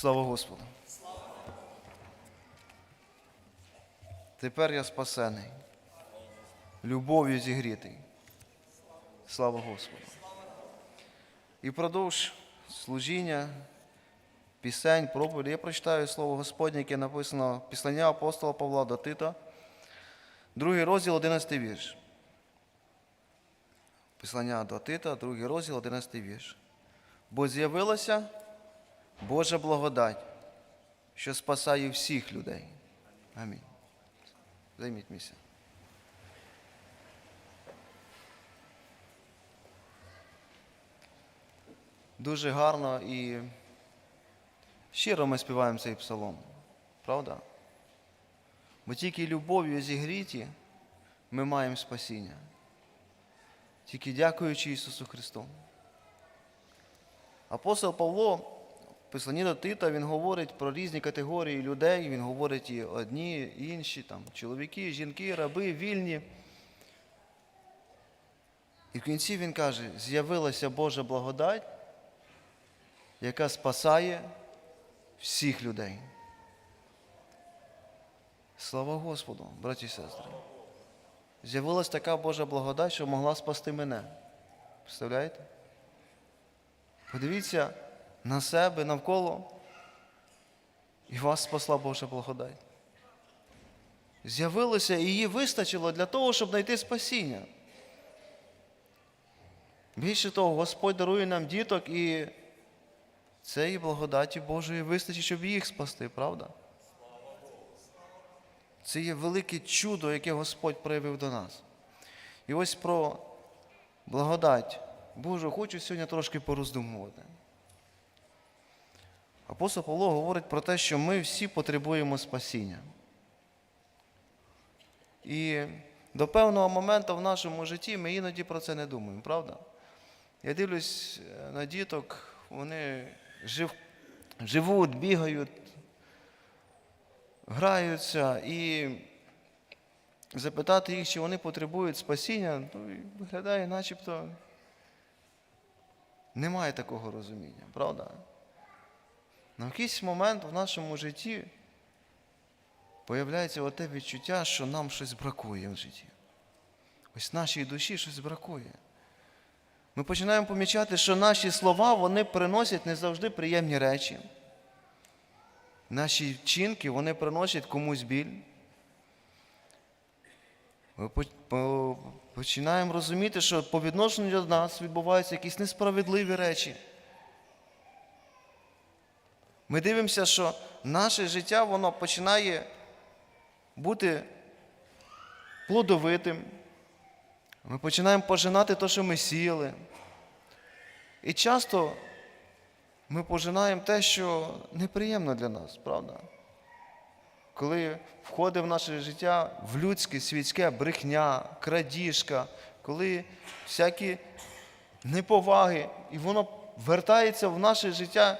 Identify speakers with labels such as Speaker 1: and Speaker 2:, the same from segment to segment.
Speaker 1: Слава Господу. Тепер я спасений, любов'ю зігрітий. Слава Господу. І впродовж служіння, пісень, проповіді, я прочитаю слово Господнє, яке написано Післання апостола Павла до Тита, другий розділ, 11 вірш. Післання до Тита, другий розділ, 11 вірш. Бо з'явилася Божа благодать, що спасає всіх людей. Амінь. Займіть місце. Дуже гарно і щиро ми співаємо цей псалом. Правда? Бо тільки любов'ю зігріті ми маємо спасіння. Тільки дякуючи Ісусу Христу. Апостол Павло Писанні до Тита він говорить про різні категорії людей, він говорить і одні, і інші, там, чоловіки, жінки, раби, вільні. І в кінці він каже: з'явилася Божа благодать, яка спасає всіх людей. Слава Господу, браті і сестри. З'явилась така Божа благодать, що могла спасти мене. Представляєте? Подивіться на себе навколо, і вас спасла Божа благодать. З'явилося і її вистачило для того, щоб знайти спасіння. Більше того, Господь дарує нам діток і цієї благодаті Божої вистачить, щоб їх спасти, правда? Це є велике чудо, яке Господь проявив до нас. І ось про благодать Божу хочу сьогодні трошки пороздумувати. Апостол Павло говорить про те, що ми всі потребуємо спасіння. І до певного моменту в нашому житті ми іноді про це не думаємо, правда? Я дивлюсь е, на діток, вони жив, живуть, бігають, граються і запитати їх, чи вони потребують спасіння, ну, виглядає, начебто немає такого розуміння, правда? На якийсь момент в нашому житті появляється оте відчуття, що нам щось бракує в житті. Ось нашій душі щось бракує. Ми починаємо помічати, що наші слова вони приносять не завжди приємні речі. Наші вчинки вони приносять комусь біль. Починаємо розуміти, що по відношенню до нас відбуваються якісь несправедливі речі. Ми дивимося, що наше життя воно починає бути плодовитим. Ми починаємо пожинати те, що ми сіяли. І часто ми пожинаємо те, що неприємно для нас, правда? Коли входить в наше життя в людське, світське брехня, крадіжка, коли всякі неповаги, і воно вертається в наше життя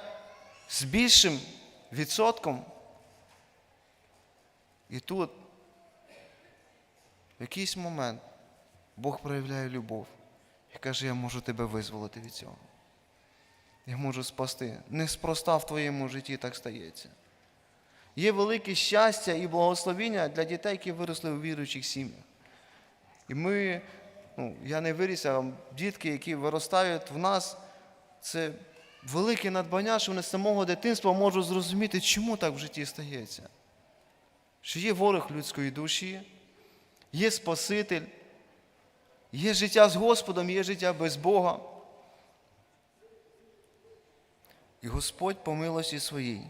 Speaker 1: з більшим відсотком. І тут в якийсь момент Бог проявляє любов і каже, я можу тебе визволити від цього. Я можу спасти. Неспроста в твоєму житті так стається. Є велике щастя і благословіння для дітей, які виросли у віруючих сім'ях. І ми, ну, я не виріс, а дітки, які виростають в нас, це велике надбання, що вони з самого дитинства можуть зрозуміти, чому так в житті стається. Що є ворог людської душі, є Спаситель, є життя з Господом, є життя без Бога. І Господь по милості своїй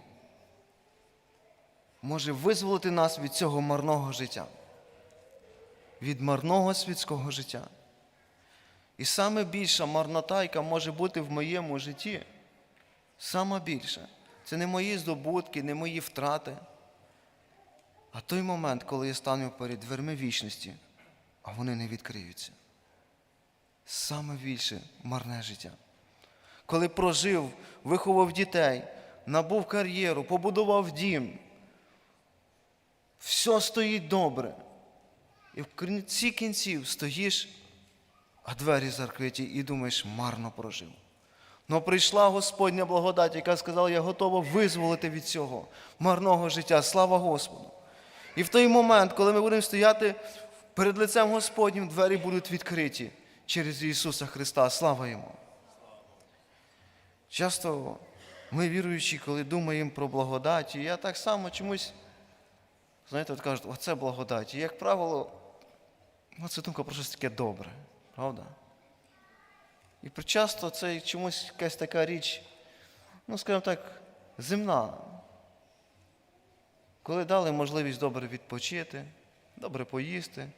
Speaker 1: може визволити нас від цього марного життя, від марного світського життя. І саме більша марнота, яка може бути в моєму житті, саме більша, це не мої здобутки, не мої втрати, а той момент, коли я стану перед дверми вічності, а вони не відкриються. Саме більше марне життя. Коли прожив, виховав дітей, набув кар'єру, побудував дім, все стоїть добре. І в кінці кінців стоїш, а двері закриті і думаєш, марно прожив. Но прийшла Господня благодать, яка сказала, я готова визволити від цього марного життя. Слава Господу. І в той момент, коли ми будемо стояти перед лицем Господнім, двері будуть відкриті через Ісуса Христа. Слава Йому. Часто ми, віруючі, коли думаємо про благодать, і я так само чомусь, знаєте, от кажуть, оце благодать. І, як правило, ну, це думка про щось таке добре, правда? І часто це чомусь якась така річ, ну, скажімо так, земна. Коли дали можливість добре відпочити, добре поїсти,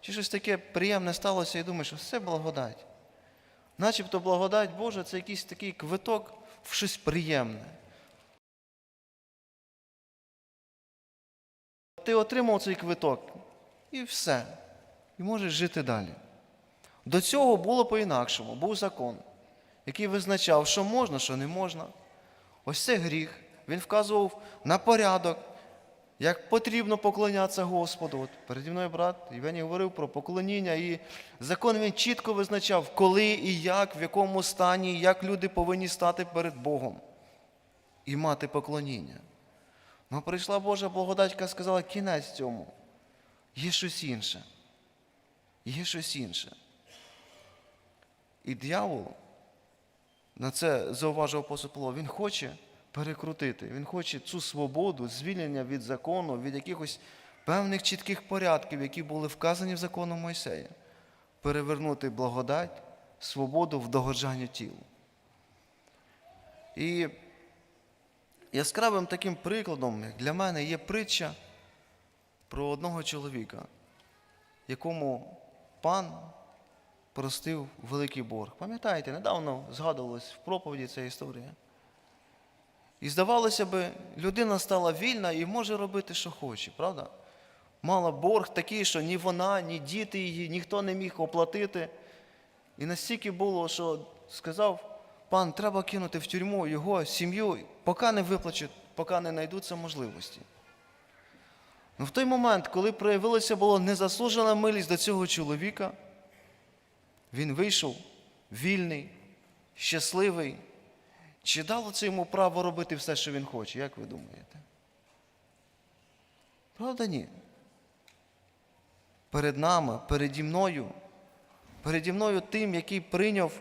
Speaker 1: чи щось таке приємне сталося і думаєш, що все благодать. Начебто благодать Божа це якийсь такий квиток в щось приємне. Ти отримав цей квиток і все. І можеш жити далі. До цього було по-інакшому, був закон, який визначав, що можна, що не можна. Ось це гріх. Він вказував на порядок, як потрібно поклонятися Господу. От переді мною брат Євгеній говорив про поклоніння, і закон він чітко визначав, коли і як, в якому стані, як люди повинні стати перед Богом і мати поклоніння. Ну, прийшла Божа благодать, яка сказала, кінець цьому. Є щось інше. Є щось інше. І диявол, на це зауважив апостол Павло, він хоче перекрутити, він хоче цю свободу, звільнення від закону, від якихось певних чітких порядків, які були вказані в закону Мойсея, перевернути благодать, свободу в догоджання тілу. І яскравим таким прикладом, для мене, є притча про одного чоловіка, якому пан простив великий борг. Пам'ятаєте, недавно згадувалось в проповіді ця історія. І здавалося би, людина стала вільна і може робити, що хоче, правда? Мала борг такий, що ні вона, ні діти її, ніхто не міг оплатити. І настільки було, що сказав, пан, треба кинути в тюрму його сім'ю, поки не виплачуть, поки не знайдуться можливості. Ну, в той момент, коли проявилася була незаслужена милість до цього чоловіка, він вийшов вільний, щасливий. Чи дало це йому право робити все, що він хоче, як ви думаєте? Правда, ні. Перед нами, переді мною, переді мною тим, який прийняв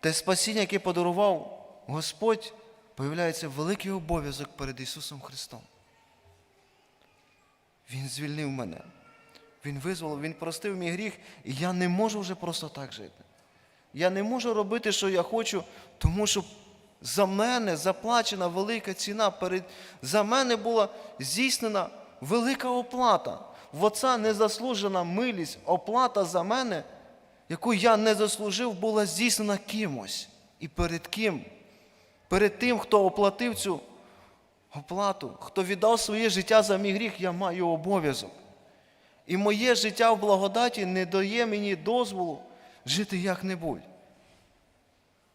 Speaker 1: те спасіння, яке подарував Господь, появляється великий обов'язок перед Ісусом Христом. Він звільнив мене. Він визволив, Він простив мій гріх, і я не можу вже просто так жити. Я не можу робити, що я хочу, тому що за мене заплачена велика ціна. Перед... За мене була здійснена велика оплата. В Отця незаслужена милість, оплата за мене, яку я не заслужив, була здійснена кимось. І перед ким? Перед тим, хто оплатив цю оплату, хто віддав своє життя за мій гріх, я маю обов'язок. І моє життя в благодаті не дає мені дозволу жити як-небудь.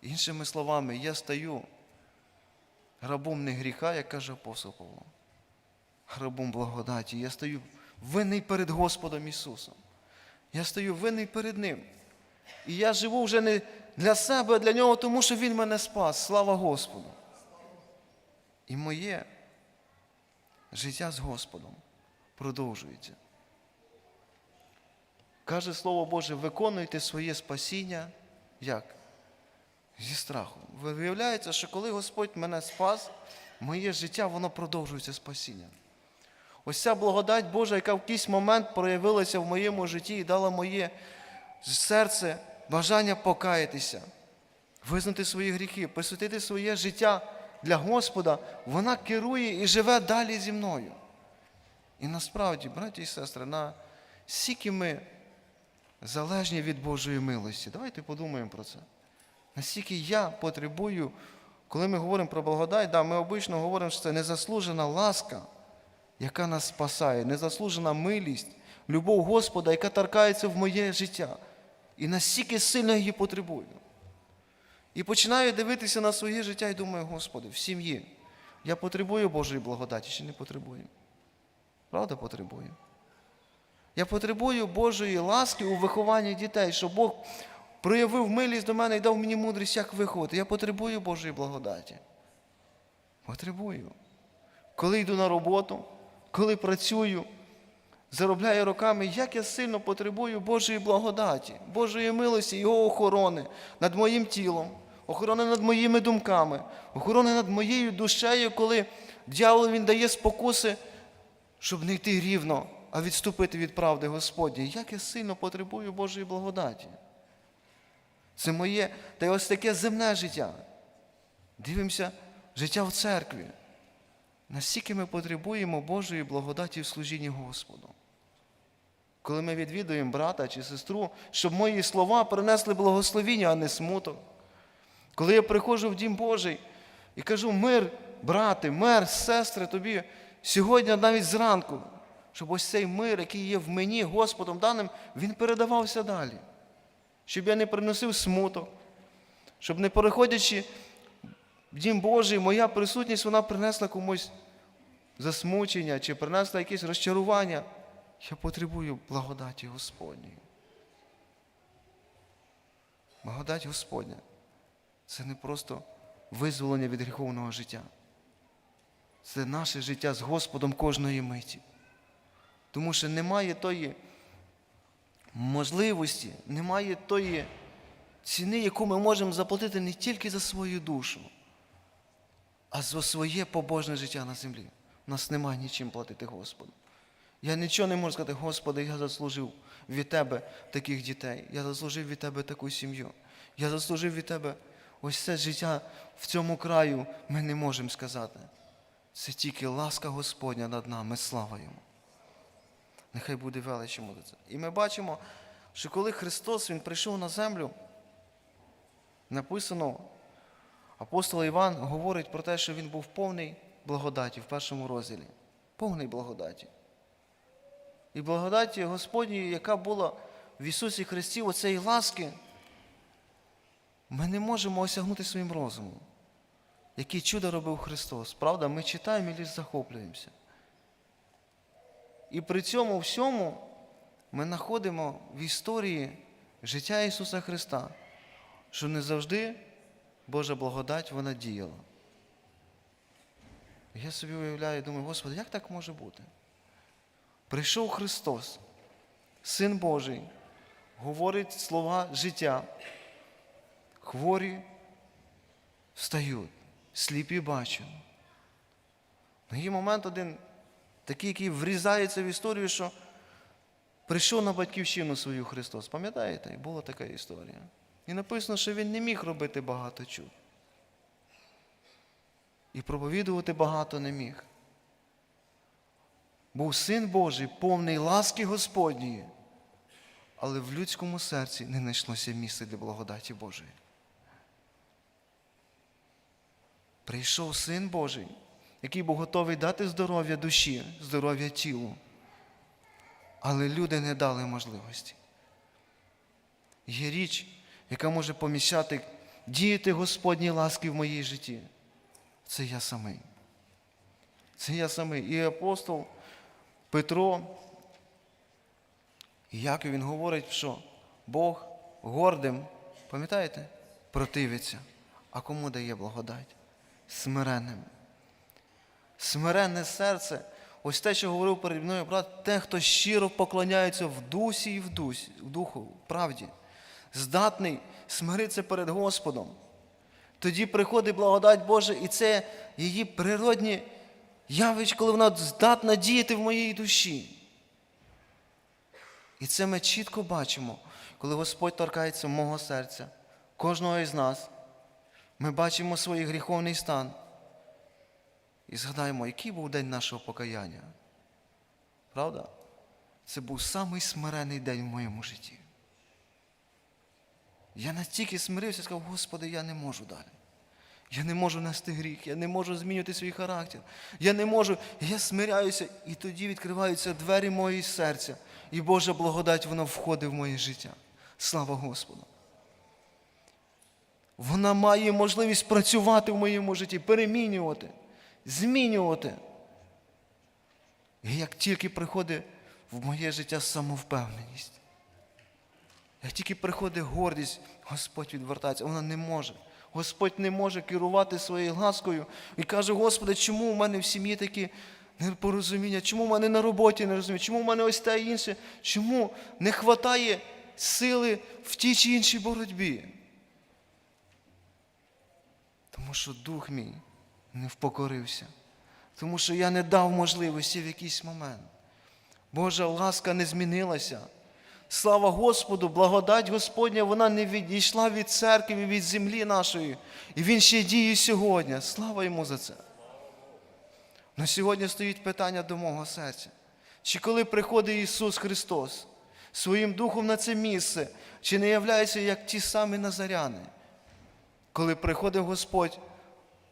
Speaker 1: Іншими словами, я стаю рабом не гріха, як каже апостол Павло, рабом благодаті. Я стаю винний перед Господом Ісусом. Я стою винний перед Ним. І я живу вже не для себе, а для Нього, тому що Він мене спас. Слава Господу. І моє життя з Господом продовжується. Каже Слово Боже, виконуйте своє спасіння як? Зі страхом. Виявляється, що коли Господь мене спас, моє життя воно продовжується спасінням. Ось ця благодать Божа, яка в якийсь момент проявилася в моєму житті і дала моє серце бажання покаятися, визнати свої гріхи, посвятити своє життя для Господа, вона керує і живе далі зі мною. І насправді, браті і сестри, на скільки ми залежні від Божої милості. Давайте подумаємо про це. Наскільки я потребую, коли ми говоримо про благодать, да, ми обично говоримо, що це незаслужена ласка, яка нас спасає, незаслужена милість, любов Господа, яка торкається в моє життя. І настільки сильно її потребую. І починаю дивитися на своє життя і думаю, Господи, в сім'ї я потребую Божої благодаті чи не потребую? Правда, потребую? Я потребую Божої ласки у вихованні дітей, щоб Бог проявив милість до мене і дав мені мудрість, як виходити. Я потребую Божої благодаті. Потребую. Коли йду на роботу, коли працюю, заробляю роками, як я сильно потребую Божої благодаті, Божої милості, Його охорони над моїм тілом, охорони над моїми думками, охорони над моєю душею, коли дьявол він дає спокуси, щоб не йти рівно, а відступити від правди Господні. Як я сильно потребую Божої благодаті. Це моє та й ось таке земне життя. Дивимося, життя в церкві. Настільки ми потребуємо Божої благодаті в служінні Господу. Коли ми відвідуємо брата чи сестру, щоб мої слова принесли благословіння, а не смуток. Коли я приходжу в Дім Божий і кажу мир, брати, мир, сестри, тобі сьогодні навіть зранку, щоб ось цей мир, який є в мені Господом даним, він передавався далі. Щоб я не приносив смуток, щоб не переходячи в Дім Божий, моя присутність вона принесла комусь засмучення чи принесла якесь розчарування. Я потребую благодаті Господньої. Благодать Господня це не просто визволення від гріховного життя. Це наше життя з Господом кожної миті. Тому що немає тої можливості, немає тої ціни, яку ми можемо заплатити не тільки за свою душу, а за своє побожне життя на землі. У нас немає нічим платити Господу. Я нічого не можу сказати, Господи, я заслужив від Тебе таких дітей, я заслужив від Тебе таку сім'ю. Я заслужив від Тебе ось це життя в цьому краю ми не можемо сказати. Це тільки ласка Господня над нами, слава Йому. Нехай буде велич йому це. І ми бачимо, що коли Христос Він прийшов на землю, написано, апостол Іван говорить про те, що він був повний благодаті в першому розділі. Повний благодаті. І благодаті Господньої, яка була в Ісусі Христі, оцеї ласки, ми не можемо осягнути своїм розумом. Які чудо робив Христос. Правда, ми читаємо і захоплюємося. І при цьому всьому ми знаходимо в історії життя Ісуса Христа, що не завжди Божа благодать вона діяла. Я собі уявляю, думаю, Господи, як так може бути? Прийшов Христос, Син Божий, говорить слова життя, хворі встають, сліпі бачать. Ну, є момент один, такий, який врізається в історію, що прийшов на батьківщину свою Христос. Пам'ятаєте? Була така історія. І написано, що Він не міг робити багато чуд. І проповідувати багато не міг. Був син Божий, повний ласки Господньої, але в людському серці не знайшлося місця для благодаті Божої. Прийшов син Божий, який був готовий дати здоров'я душі, здоров'я тілу. Але люди не дали можливості. Є річ, яка може поміщати, діяти Господній ласки в моїй житті. Це я самий. Це я самий. І апостол Петро, Яків він говорить, що Бог гордим, пам'ятаєте, противиться. А кому дає благодать? Смиренним. Смиренне серце. Ось те, що говорив перед мною брат, те, хто щиро поклоняється в дусі і в дусі, в духу, в правді, здатний смиритися перед Господом. Тоді приходить благодать Божа, і це її природні явищ, коли вона здатна діяти в моїй душі. І це ми чітко бачимо, коли Господь торкається мого серця, кожного із нас. Ми бачимо свій гріховний стан. І згадаємо, який був день нашого покаяння. Правда? Це був самий смирений день в моєму житті. Я настільки смирився і сказав, Господи, я не можу далі. Я не можу нести гріх, я не можу змінювати свій характер. Я не можу, я смиряюся, і тоді відкриваються двері моєї серця. І Божа благодать, вона входить в моє життя. Слава Господу. Вона має можливість працювати в моєму житті, перемінювати, змінювати. І як тільки приходить в моє життя самовпевненість, Як тільки приходить гордість, Господь відвертається, вона не може. Господь не може керувати своєю ласкою і каже, Господи, чому у мене в сім'ї такі непорозуміння, чому в мене на роботі не розуміння, чому в мене ось те інше, чому не вистачає сили в тій чи іншій боротьбі? Тому що дух мій не впокорився, тому що я не дав можливості в якийсь момент. Божа ласка не змінилася. Слава Господу, благодать Господня, вона не відійшла від церкви, від землі нашої. І Він ще діє сьогодні. Слава йому за це. На сьогодні стоїть питання до мого серця. Чи коли приходить Ісус Христос своїм духом на це місце, чи не являється як ті самі назаряни, коли приходить Господь,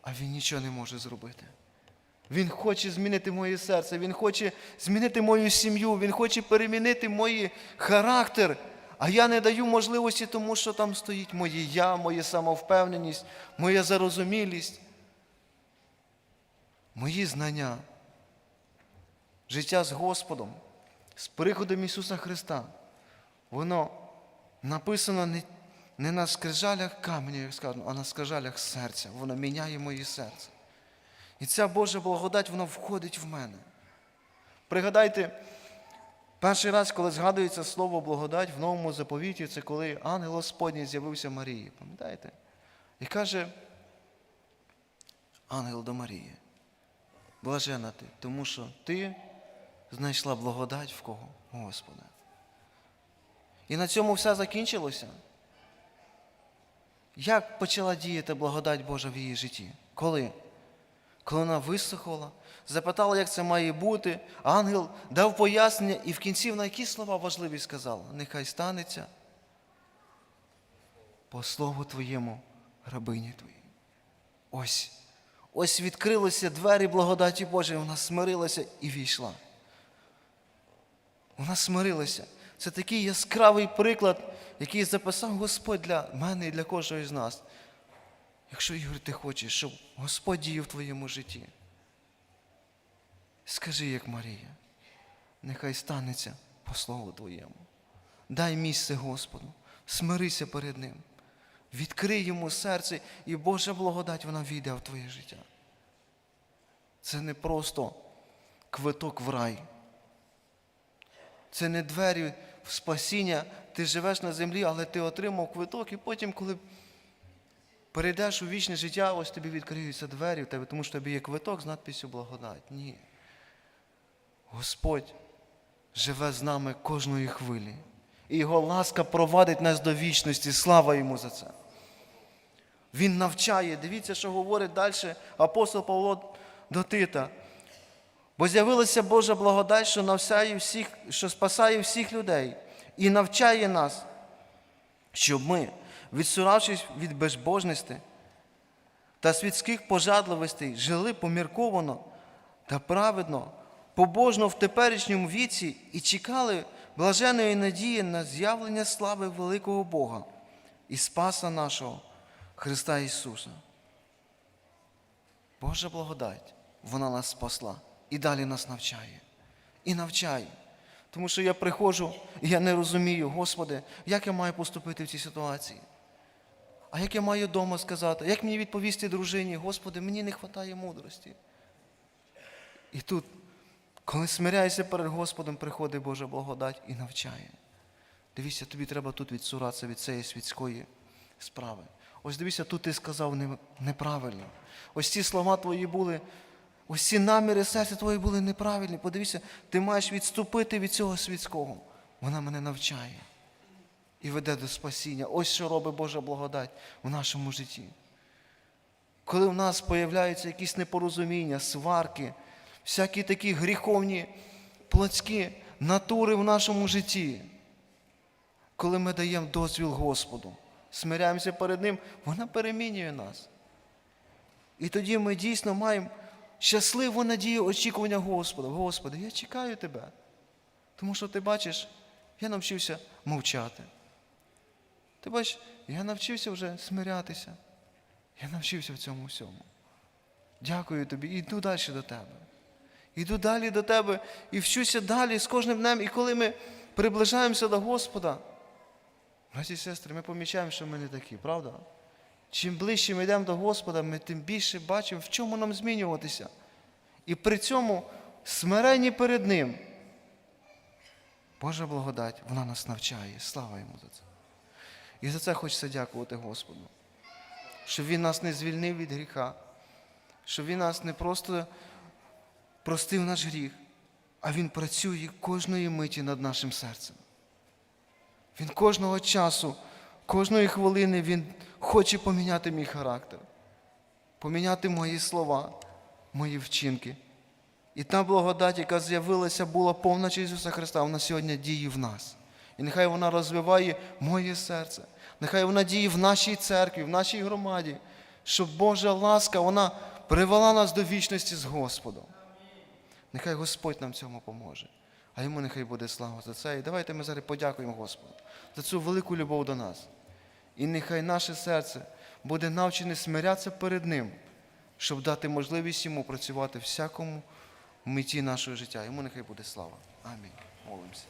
Speaker 1: а Він нічого не може зробити? Він хоче змінити моє серце, Він хоче змінити мою сім'ю, Він хоче перемінити мій характер. А я не даю можливості, тому що там стоїть моє я, моя самовпевненість, моя зарозумілість, мої знання. Життя з Господом, з приходом Ісуса Христа. Воно написано не, не на скрижалях каменя, як сказано, а на скрижалях серця. Воно міняє моє серце. І ця Божа благодать, вона входить в мене. Пригадайте, перший раз, коли згадується слово благодать в новому заповіті, це коли ангел Господній з'явився Марії. Пам'ятаєте? І каже ангел до Марії, блажена ти, тому що ти знайшла благодать в кого? Господа. І на цьому все закінчилося. Як почала діяти благодать Божа в її житті? Коли? Коли вона висохла, запитала, як це має бути, ангел дав пояснення і в кінці вона які слова важливі сказала? Нехай станеться по слову твоєму, рабині твоїй. Ось, ось відкрилися двері благодаті Божої, вона смирилася і війшла. Вона смирилася. Це такий яскравий приклад, який записав Господь для мене і для кожного з нас. Якщо, Ігор, ти хочеш, щоб Господь діяв в твоєму житті, скажи, як Марія, нехай станеться по слову Твоєму. Дай місце Господу, смирися перед Ним, відкрий йому серце, і Божа благодать вона війде в твоє життя. Це не просто квиток в рай. Це не двері спасіння. Ти живеш на землі, але ти отримав квиток, і потім, коли перейдеш у вічне життя, ось тобі відкриються двері в тебе, тому що тобі є квиток з надписю благодать. Ні. Господь живе з нами кожної хвилі. І Його ласка провадить нас до вічності. Слава йому за це. Він навчає. Дивіться, що говорить далі апостол Павло до Тита. Бо з'явилася Божа благодать, що навсяє всіх, що спасає всіх людей і навчає нас, щоб ми, відсуравшись від безбожності та світських пожадливостей, жили помірковано та праведно, побожно в теперішньому віці і чекали блаженої надії на з'явлення слави великого Бога і Спаса нашого Христа Ісуса. Божа благодать, вона нас спасла і далі нас навчає. І навчає. Тому що я приходжу і я не розумію, Господи, як я маю поступити в цій ситуації. А як я маю вдома сказати, як мені відповісти дружині, Господи, мені не вистачає мудрості. І тут, коли смиряєшся перед Господом, приходить Божа благодать і навчає. Дивіться, тобі треба тут відсуратися від цієї світської справи. Ось дивіться, тут ти сказав неправильно. Ось ці слова твої були, ці наміри серця твої були неправильні. Подивіться, ти маєш відступити від цього світського. Вона мене навчає і веде до спасіння. Ось що робить Божа благодать в нашому житті. Коли в нас появляються якісь непорозуміння, сварки, всякі такі гріховні плотські натури в нашому житті, коли ми даємо дозвіл Господу, смиряємося перед Ним, вона перемінює нас. І тоді ми дійсно маємо щасливу надію очікування Господа. Господи, я чекаю Тебе. Тому що ти бачиш, я навчився мовчати. Ти бачиш, я навчився вже смирятися. Я навчився в цьому всьому. Дякую тобі, і йду далі до тебе. Йду далі до тебе і вчуся далі з кожним днем. І коли ми приближаємося до Господа, Браті і сестри, ми помічаємо, що ми не такі, правда? Чим ближче ми йдемо до Господа, ми тим більше бачимо, в чому нам змінюватися. І при цьому смиренні перед Ним. Божа благодать, вона нас навчає. Слава йому за це. І за це хочеться дякувати Господу. Що Він нас не звільнив від гріха, що Він нас не просто простив наш гріх, а Він працює кожної миті над нашим серцем. Він кожного часу, кожної хвилини Він хоче поміняти мій характер, поміняти мої слова, мої вчинки. І та благодать, яка з'явилася, була повна через Ісуса Христа, вона сьогодні діє в нас. І нехай вона розвиває моє серце, нехай вона діє в нашій церкві, в нашій громаді, щоб Божа ласка вона привела нас до вічності з Господом. Нехай Господь нам цьому поможе. А йому нехай буде слава за це. І давайте ми зараз подякуємо Господу за цю велику любов до нас. І нехай наше серце буде навчене смирятися перед Ним, щоб дати можливість йому працювати в всякому миті нашого життя. Йому нехай буде слава. Амінь. Молимося.